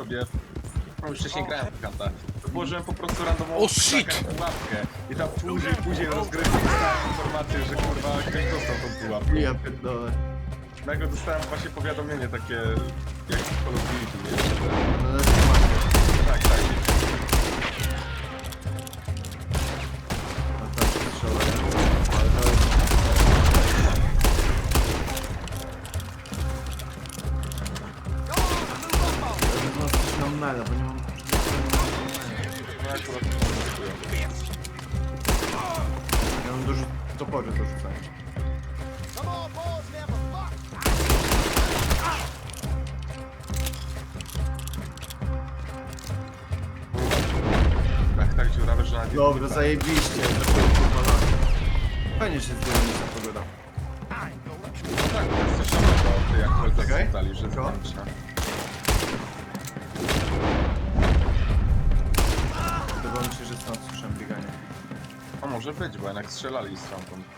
sobie... No już wcześniej grałem w kanta. To położyłem po prostu randomową O, shit! taką pułapkę. I tam później, później rozgrywki dostałem informację, że kurwa ktoś dostał tą pułapkę. Ja pierdolę. Nagle dostałem właśnie powiadomienie takie, jak w Call of Duty, nie? No na mele, bo nie mam... No akurat to dziękuję. Ja mam dużo topory do rzucania. Tak, tak dziurawe, że nawet... Dobra, zajebiście, na. Fajnie się zdjęło ta pogoda. No tak, to jest coś nowego, ty jak koledzy Czekaj. zapytali, że jest Co? Może być, bo jednak strzelali stamtąd.